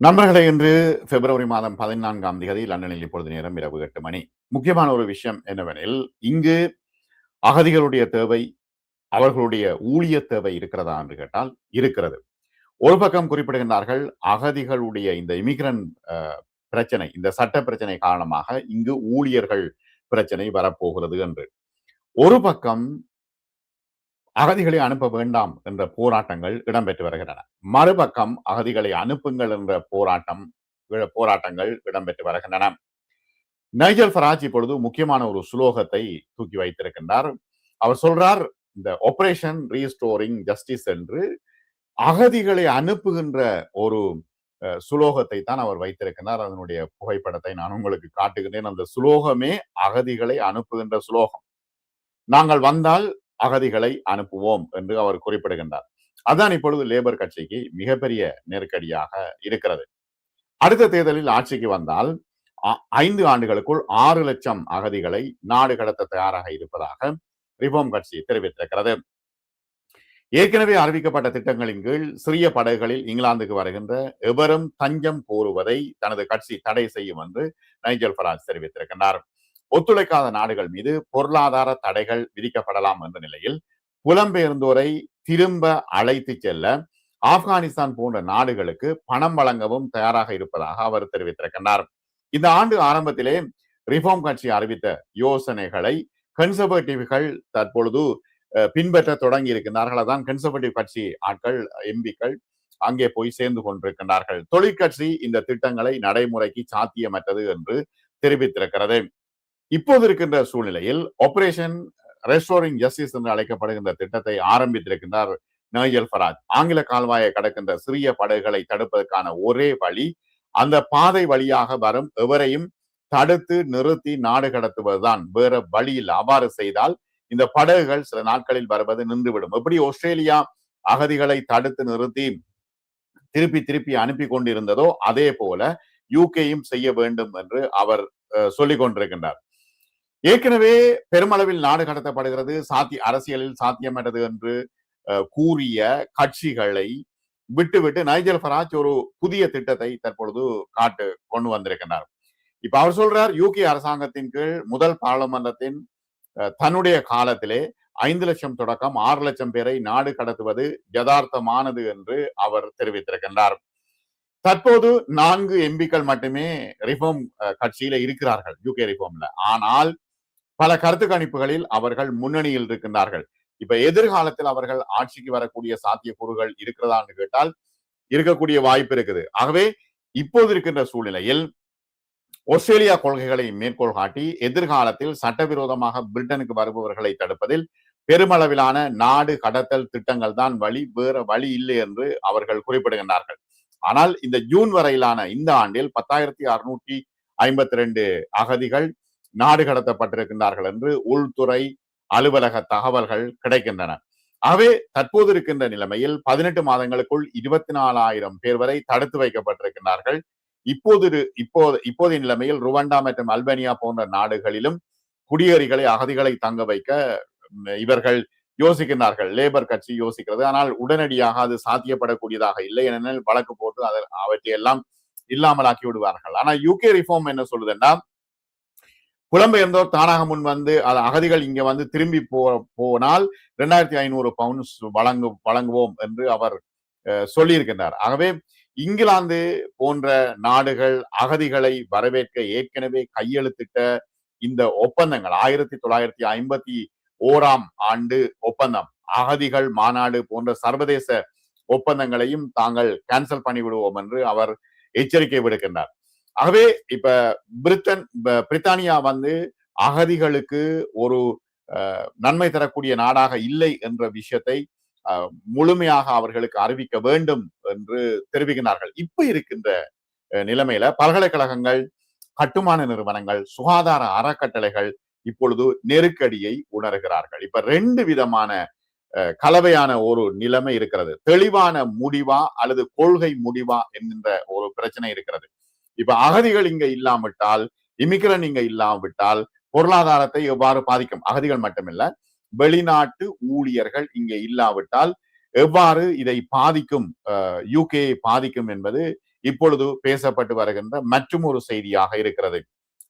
நண்பர்களே இன்று பிப்ரவரி மாதம் பதினான்காம் தேதி லண்டனில் இப்பொழுது நேரம் இரவு எட்டு மணி. முக்கியமான ஒரு விஷயம் என்னவெனில் இங்கு அகதிகளுடைய தேவை அவர்களுடைய ஊழிய தேவை இருக்கிறதா என்று கேட்டால் இருக்கிறது. ஒரு பக்கம் குறிப்பிடுகின்றார்கள் அகதிகளுடைய இந்த இமிகிரண்ட் பிரச்சனை இந்த சட்ட பிரச்சனை காரணமாக இங்கு ஊழியர்கள் பிரச்சனை வரப்போகிறது என்று. ஒரு பக்கம் அகதிகளை அனுப்ப வேண்டாம் என்ற போராட்டங்கள் இடம்பெற்று வருகின்றன. மறுபக்கம் அகதிகளை அனுப்புங்கள் என்ற போராட்டம் போராட்டங்கள் இடம்பெற்று வருகின்றன. நைஜல் ஃபராஜ் இப்பொழுது முக்கியமான ஒரு சுலோகத்தை தூக்கி வைத்திருக்கின்றார். அவர் சொல்றார் இந்த ஆபரேஷன் ரீஸ்டோரிங் ஜஸ்டிஸ் என்று அகதிகளை அனுப்புகின்ற ஒரு சுலோகத்தை தான் அவர் வைத்திருக்கின்றார். அதனுடைய புகைப்படத்தை நான் உங்களுக்கு காட்டுகிறேன் அந்த சுலோகமே அகதிகளை அனுப்புகின்ற சுலோகம். நாங்கள் வந்தால் அகதிகளை அனுப்புவோம் என்று அவர் குறிப்பிடுகின்றார். அதான் இப்பொழுது லேபர் கட்சிக்கு மிகப்பெரிய நெருக்கடியாக இருக்கிறது. அடுத்த தேர்தலில் ஆட்சிக்கு வந்தால் ஐந்து ஆண்டுகளுக்குள் ஆறு லட்சம் அகதிகளை நாடு கடத்த தயாராக இருப்பதாக ரிஃபார்ம் கட்சி தெரிவித்திருக்கிறது. ஏற்கனவே அறிவிக்கப்பட்ட திட்டங்களின் கீழ் சிறிய படகுகளில் இங்கிலாந்துக்கு வருகின்ற எவரும் தஞ்சம் கோருவதை தனது கட்சி தடை செய்யும் என்று நைஜல் ஃபராஜ் தெரிவித்திருக்கின்றார். ஒத்துழைக்காத நாடுகள் மீது பொருளாதார தடைகள் விதிக்கப்படலாம் என்ற நிலையில் புலம்பெயர்ந்தோரை திரும்ப அழைத்து செல்ல ஆப்கானிஸ்தான் போன்ற நாடுகளுக்கு பணம் வழங்கவும் தயாராக இருப்பதாக அவர் தெரிவித்திருக்கின்றார். இந்த ஆண்டு ஆரம்பத்திலே ரிஃபார்ம் கட்சி அறிவித்த யோசனைகளை கன்சர்வேட்டிவ்கள் தற்பொழுது பின்பற்ற தொடங்கி இருக்கின்றார்கள். அதான் கன்சர்வேட்டிவ் கட்சி ஆட்கள் எம்பிக்கள் அங்கே போய் சேர்ந்து கொண்டிருக்கின்றார்கள். தொழிற்கட்சி இந்த திட்டங்களை நடைமுறைக்கு சாத்தியமற்றது என்று தெரிவித்திருக்கிறது. இப்போது இருக்கின்ற சூழ்நிலையில் ஆபரேஷன் ரெஸ்டோரிங் ஜஸ்டிஸ் என்று அழைக்கப்படுகின்ற திட்டத்தை ஆரம்பித்திருக்கின்றார் நைஜல் ஃபராஜ் ஆங்கில கால்வாயை கடக்கின்ற சிறிய படகுகளை தடுப்பதற்கான ஒரே வழி அந்த பாதை வழியாக வரும் எவரையும் தடுத்து நிறுத்தி நாடு கடத்துவதுதான். வேற வழியில் அவ்வாறு செய்தால் இந்த படகுகள் சில நாட்களில் வருவது நின்றுவிடும். எப்படி ஆஸ்திரேலியா அகதிகளை தடுத்து நிறுத்தி திருப்பி திருப்பி அனுப்பி கொண்டிருந்ததோ அதே போல யூகேயும் செய்ய வேண்டும் என்று அவர் சொல்லிக் கொண்டிருக்கின்றார் ஏற்கனவே பெருமளவில் நாடு கடத்தப்படுகிறது சாத்தி அரசியலில் சாத்தியமற்றது என்று கூறிய கட்சிகளை விட்டுவிட்டு நைஜல் ஃபராஜ் ஒரு புதிய திட்டத்தை தற்பொழுது காட்டு கொண்டு வந்திருக்கின்றார். இப்ப அவர் சொல்றார் யூகே அரசாங்கத்தின் கீழ் முதல் பாராளுமன்றத்தின் தன்னுடைய காலத்திலே ஐந்து லட்சம் தொடக்கம் ஆறு லட்சம் பேரை நாடு கடத்துவது யதார்த்தமானது என்று அவர் தெரிவித்திருக்கின்றார். தற்போது நான்கு எம்பிக்கள் மட்டுமே ரிஃபார்ம் கட்சியில இருக்கிறார்கள் யூகே ரிஃபார்ம்ல ஆனால் பல கருத்து கணிப்புகளில் அவர்கள் முன்னணியில் இருக்கின்றார்கள். இப்ப எதிர்காலத்தில் அவர்கள் ஆட்சிக்கு வரக்கூடிய சாத்தியக்கூறுகள் இருக்கிறதான்னு கேட்டால் இருக்கக்கூடிய வாய்ப்பு இருக்குது. ஆகவே இப்போது இருக்கின்ற சூழ்நிலையில் ஆஸ்திரேலியா கொள்கைகளை மேற்கோள் காட்டி எதிர்காலத்தில் சட்டவிரோதமாக பிரிட்டனுக்கு வருபவர்களை தடுப்பதில் பெருமளவிலான நாடு கடத்தல் திட்டங்கள் தான் வழி வேற வழி இல்லை என்று அவர்கள் குறிப்பிடுகின்றார்கள். ஆனால் இந்த ஜூன் வரையிலான இந்த ஆண்டில் பத்தாயிரத்தி அறுநூற்றி ஐம்பத்தி ரெண்டு அகதிகள் நாடு கடத்தப்பட்டிருக்கின்றார்கள் என்று உள்துறை அலுவலக தகவல்கள் கிடைக்கின்றன. ஆகவே தற்போது இருக்கின்ற நிலைமையில் பதினெட்டு மாதங்களுக்குள் இருபத்தி நாலாயிரம் பேர் வரை தடுத்து வைக்கப்பட்டிருக்கின்றார்கள். இப்போது இப்போது இப்போதைய நிலைமையில் ருவண்டா மற்றும் அல்பேனியா போன்ற நாடுகளிலும் குடியேறிகளை அகதிகளை தங்க வைக்க இவர்கள் யோசிக்கின்றார்கள். லேபர் கட்சி யோசிக்கிறது. ஆனால் உடனடியாக அது சாத்தியப்படக்கூடியதாக இல்லை ஏனெனில் வழக்கு போட்டு அதை அவற்றையெல்லாம் இல்லாமலாக்கி விடுவார்கள். ஆனால் யூகே ரிஃபார்ம் என்ன சொல்லுதுன்னா புலம்பெயர்ந்தோர் தானாக முன் வந்து அகதிகள் இங்க வந்து திரும்பி போ போனால் இரண்டாயிரத்தி ஐநூறு பவுன்ஸ் வழங்கு வழங்குவோம் என்று அவர் சொல்லியிருக்கின்றார். ஆகவே இங்கிலாந்து போன்ற நாடுகள் அகதிகளை வரவேற்க ஏற்கனவே கையெழுத்திட்ட இந்த ஒப்பந்தங்கள் ஆயிரத்தி தொள்ளாயிரத்தி ஐம்பத்தி ஓராம் ஆண்டு ஒப்பந்தம் அகதிகள் மாநாடு போன்ற சர்வதேச ஒப்பந்தங்களையும் தாங்கள் கேன்சல் பண்ணி விடுவோம் என்று அவர் எச்சரிக்கை விடுக்கின்றார். ஆகவே இப்ப பிரிட்டன் பிரித்தானியா வந்து அகதிகளுக்கு ஒரு நன்மை தரக்கூடிய நாடாக இல்லை என்ற விஷயத்தை முழுமையாக அவர்களுக்கு அறிவிக்க வேண்டும் என்று தெரிவிக்கிறார்கள் இப்ப இருக்கின்ற நிலைமையில பல்கலைக்கழகங்கள் கட்டுமான நிறுவனங்கள் சுகாதார அறக்கட்டளைகள் இப்பொழுது நெருக்கடியை உணர்கிறார்கள். இப்ப ரெண்டு விதமான கலவையான ஒரு நிலைமை இருக்கிறது. தெளிவான முடிவா அல்லது கொள்கை முடிவா என்கின்ற ஒரு பிரச்சனை இருக்கிறது. இப்ப அகதிகள் இங்க இல்லாமட்டால் இமிகிரன் இங்க இல்லாவிட்டால் பொருளாதாரத்தை எவ்வாறு பாதிக்கும்? அகதிகள் மட்டுமில்ல வெளிநாட்டு ஊழியர்கள் இங்க இல்லாவிட்டால் எவ்வாறு இதை பாதிக்கும்? யூகே பாதிக்கும் என்பது இப்பொழுது பேசப்பட்டு வருகின்ற மற்றும் ஒரு செய்தியாக இருக்கிறது.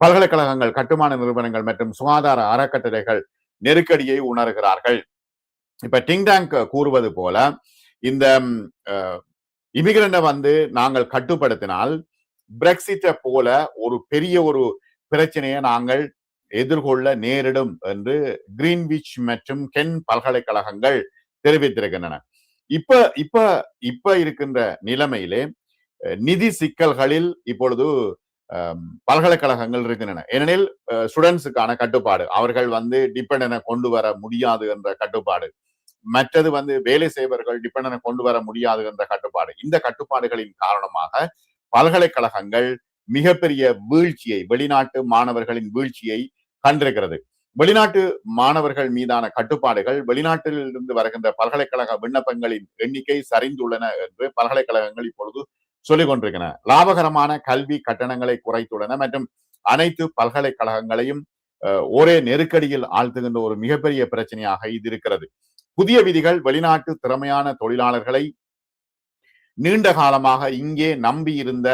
பல்கலைக்கழகங்கள் கட்டுமான நிறுவனங்கள் மற்றும் சுகாதார அறக்கட்டளைகள் நெருக்கடியை உணர்கிறார்கள். இப்ப டிங் டேங்க் கூறுவது போல இந்த இமிகிரண்டை வந்து நாங்கள் கட்டுப்படுத்தினால் பிரெக்சிட்டை போல ஒரு பெரிய ஒரு பிரச்சனையை நாங்கள் எதிர்கொள்ள நேரிடும் என்று கிரீன்விச் மற்றும் கென் பல்கலைக்கழகங்கள் தெரிவித்திருக்கின்றன. இப்ப இப்ப இப்ப இருக்கின்ற நிலைமையிலே நிதி சிக்கல்களில் இப்பொழுது பல்கலைக்கழகங்கள் இருக்கின்றன. ஏனெனில் ஸ்டூடெண்ட்ஸுக்கான கட்டுப்பாடு அவர்கள் வந்து டிபெண்டனை கொண்டு வர முடியாது என்ற கட்டுப்பாடு மற்றது வந்து வேலை செய்பவர்கள் டிபெண்டனை கொண்டு வர முடியாது என்ற கட்டுப்பாடு இந்த கட்டுப்பாடுகளின் காரணமாக பல்கலைக்கழகங்கள் மிகப்பெரிய வீழ்ச்சியை வெளிநாட்டு மாணவர்களின் வீழ்ச்சியை கண்டிருக்கிறது. வெளிநாட்டு மாணவர்கள் மீதான கட்டுப்பாடுகள் வெளிநாட்டிலிருந்து வருகின்ற பல்கலைக்கழக விண்ணப்பங்களின் எண்ணிக்கை சரிந்துள்ளன என்று பல்கலைக்கழகங்கள் இப்பொழுது சொல்லிக் கொண்டிருக்கின்றன லாபகரமான கல்வி கட்டணங்களை குறைத்துள்ளன மற்றும் அனைத்து பல்கலைக்கழகங்களையும் ஒரே நெருக்கடியில் ஆழ்த்துகின்ற ஒரு மிகப்பெரிய பிரச்சனையாக இது இருக்கிறது. புதிய விதிகள் வெளிநாட்டு திறமையான தொழிலாளர்களை நீண்ட காலமாக இங்கே நம்பி இருந்த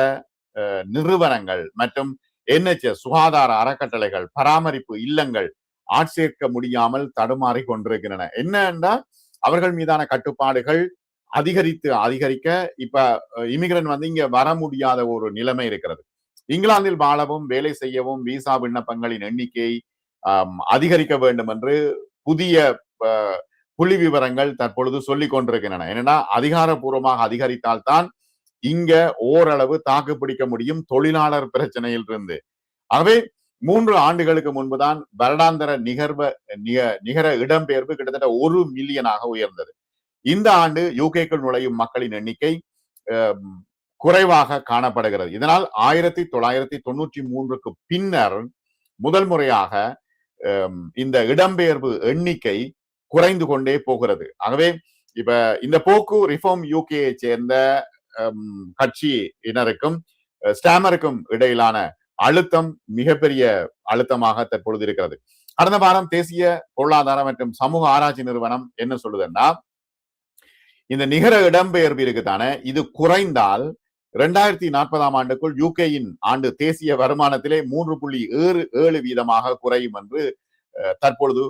நிறுவனங்கள் மற்றும் என்எச்எஸ் சுகாதார அறக்கட்டளைகள் பராமரிப்பு இல்லங்கள் ஆட்சேர்க்க முடியாமல் தடுமாறி கொண்டிருக்கின்றன. என்ன என்றால் அவர்கள் மீதான கட்டுப்பாடுகள் அதிகரித்து அதிகரிக்க இப்ப இமிகிரன் வந்து இங்க வர முடியாத ஒரு நிலைமை இருக்கிறது. இங்கிலாந்தில் வாழவும் வேலை செய்யவும் விசா விண்ணப்பங்களின் எண்ணிக்கை அதிகரிக்க வேண்டும் என்று புதிய புள்ளி விவரங்கள் தற்பொழுது சொல்லிக் கொண்டிருக்கின்றன. என்னன்னா அதிகாரப்பூர்வமாக அதிகரித்தால்தான் இங்க ஓரளவு தாக்கு பிடிக்க முடியும் தொழிலாளர் பிரச்சனையில் இருந்து ஆகவே மூன்று ஆண்டுகளுக்கு முன்புதான் வருடாந்தர நிகர்வ நிகர இடம்பெயர்வு கிட்டத்தட்ட ஒரு மில்லியனாக உயர்ந்தது. இந்த ஆண்டு யூகேக்குள் நுழையும் மக்களின் எண்ணிக்கை குறைவாக காணப்படுகிறது. இதனால் ஆயிரத்தி தொள்ளாயிரத்தி தொண்ணூற்றி மூன்றுக்கு பின்னர் முதல் முறையாக இந்த இடம்பெயர்வு எண்ணிக்கை குறைந்து கொண்டே போகிறது. ஆகவே இப்ப இந்த போக்கு ரிஃபார்ம் யூகேயை சேர்ந்த கட்சியினருக்கும் ஸ்டாமருக்கும் இடையிலான அழுத்தம் மிகப்பெரிய அழுத்தமாக தற்பொழுது இருக்கிறது. கடந்த வாரம் தேசிய பொருளாதார மற்றும் சமூக ஆராய்ச்சி நிறுவனம் என்ன சொல்லுதுன்னா இந்த நிகர இடம்பெயர்வு இருக்குதானே இது குறைந்தால் இரண்டாயிரத்தி நாற்பதாம் ஆண்டுக்குள் யூகேயின் ஆண்டு தேசிய வருமானத்திலே மூன்று புள்ளி ஏழு ஏழு வீதமாக குறையும் என்று தற்பொழுது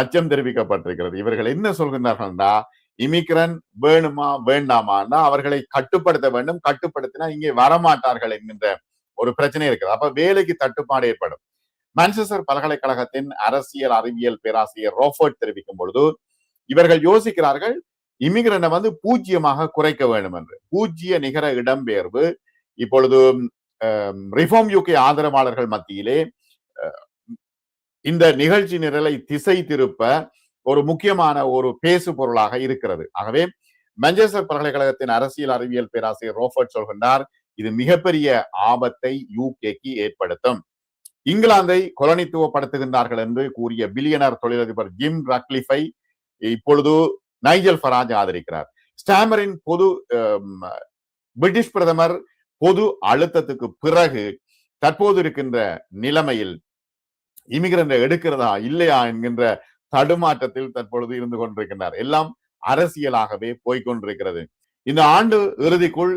அச்சம் தெரிவிக்கப்பட்டிருக்கிறது. இவர்கள் என்ன சொல்கின்றார்கள்னா இமிக்ரன் வேணுமா வேண்டாமான்னா அவர்களை கட்டுப்படுத்த வேண்டும். கட்டுப்படுத்தினா இங்கே வரமாட்டார்கள் என்கின்ற ஒரு பிரச்சனை இருக்குது. அப்ப வேலைக்கு தட்டுப்பாடு ஏற்படும். மான்செஸ்டர் பல்கலைக்கழகத்தின் அரசியல் அறிவியல் பேராசிரியர் ரோபர்ட் தெரிவிக்கும் பொழுது இவர்கள் யோசிக்கிறார்கள் இமிகிரனை வந்து பூஜ்ஜியமாக குறைக்க வேண்டும் என்று பூஜ்ஜிய நிகர இடம்பெயர்வு இப்பொழுது ரிஃபார்ம் யூகே ஆதரவாளர்கள் மத்தியிலே இந்த நிகழ்ச்சி நிரலை திசை திருப்ப ஒரு முக்கியமான ஒரு பேசு பொருளாக இருக்கிறது. ஆகவே மஞ்சேஸ்டர் பல்கலைக்கழகத்தின் அரசியல் அறிவியல் பேராசிரியர் ரோபர்ட் சொல்கின்றார் இது மிகப்பெரிய ஆபத்தை யூகேக்கு ஏற்படுத்தும். இங்கிலாந்தை கொலனித்துவப்படுத்துகின்றார்கள் என்று கூறிய பில்லியனர் தொழிலதிபர் ஜிம் ரக்லிஃபை இப்பொழுது நைஜல் ஃபராஜ் ஆதரிக்கிறார். ஸ்டாமரின் பொது பிரிட்டிஷ் பிரதமர் பொது அழுத்தத்துக்கு பிறகு தற்போது இருக்கின்ற நிலைமையில் இமிகிரண்டை எடுக்கிறதா இல்லையா என்கின்ற தடுமாற்றத்தில் தற்பொழுது இருந்து கொண்டிருக்கின்றார். எல்லாம் அரசியலாகவே போய்கொண்டிருக்கிறது. இந்த ஆண்டு இறுதிக்குள்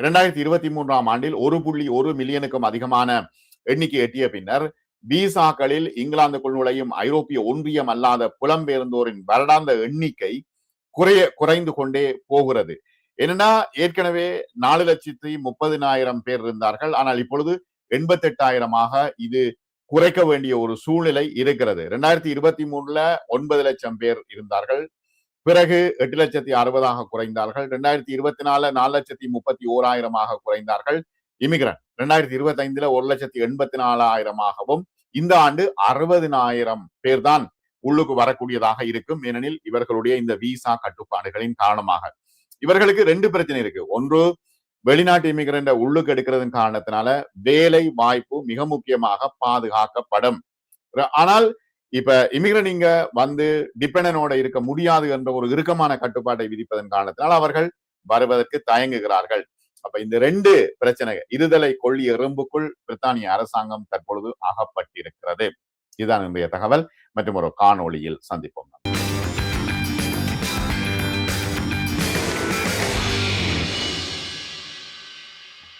இரண்டாயிரத்தி இருபத்தி மூன்றாம் ஆண்டில் ஒரு புள்ளி ஒரு மில்லியனுக்கும் அதிகமான எண்ணிக்கை எட்டிய பின்னர் விசாக்களில் இங்கிலாந்துக்குள் நுழையும் ஐரோப்பிய ஒன்றியம் அல்லாத புலம்பெயர்ந்தோரின் வருடாந்த எண்ணிக்கை குறைய குறைந்து கொண்டே போகிறது. என்னன்னா ஏற்கனவே நாலு லட்சத்தி முப்பதினாயிரம் பேர் இருந்தார்கள். ஆனால் இப்பொழுது எண்பத்தி எட்டாயிரமாக இது குறைக்க வேண்டிய ஒரு சூழ்நிலை இருக்கிறது. ரெண்டாயிரத்தி இருபத்தி மூணுல ஒன்பது லட்சம் பேர் இருந்தார்கள். பிறகு எட்டு லட்சத்தி அறுபதாக குறைந்தார்கள். ரெண்டாயிரத்தி இருபத்தி நாலு நாலு லட்சத்தி முப்பத்தி ஓராயிரமாக குறைந்தார்கள். இமிகிரன் ரெண்டாயிரத்தி இருபத்தி ஐந்துல ஒரு லட்சத்தி எண்பத்தி நாலாயிரமாகவும் இந்த ஆண்டு அறுபதினாயிரம் பேர் தான் உள்ளுக்கு வரக்கூடியதாக இருக்கும். ஏனெனில் இவர்களுடைய இந்த விசா கட்டுப்பாடுகளின் காரணமாக. இவர்களுக்கு ரெண்டு பிரச்சனை இருக்கு. ஒன்று வெளிநாட்டு இமிகிரண்ட உள்ளுக்கு எடுக்கிறதன் காரணத்தினால வேலை வாய்ப்பு மிக முக்கியமாக பாதுகாக்கப்படும். ஆனால் இப்ப இமிகிரன் இங்க வந்து டிபெண்டனோட இருக்க முடியாது என்ற ஒரு இறுக்கமான கட்டுப்பாட்டை விதிப்பதன் காரணத்தினால் அவர்கள் வருவதற்கு தயங்குகிறார்கள். அப்ப இந்த ரெண்டு பிரச்சனை இருதலை கொள்ளி எறும்புக்குள் பிரித்தானிய அரசாங்கம் தற்பொழுது அகப்பட்டிருக்கிறது. இதுதான் இன்றைய தகவல். மற்றும் ஒரு காணொளியில் சந்திப்போம்.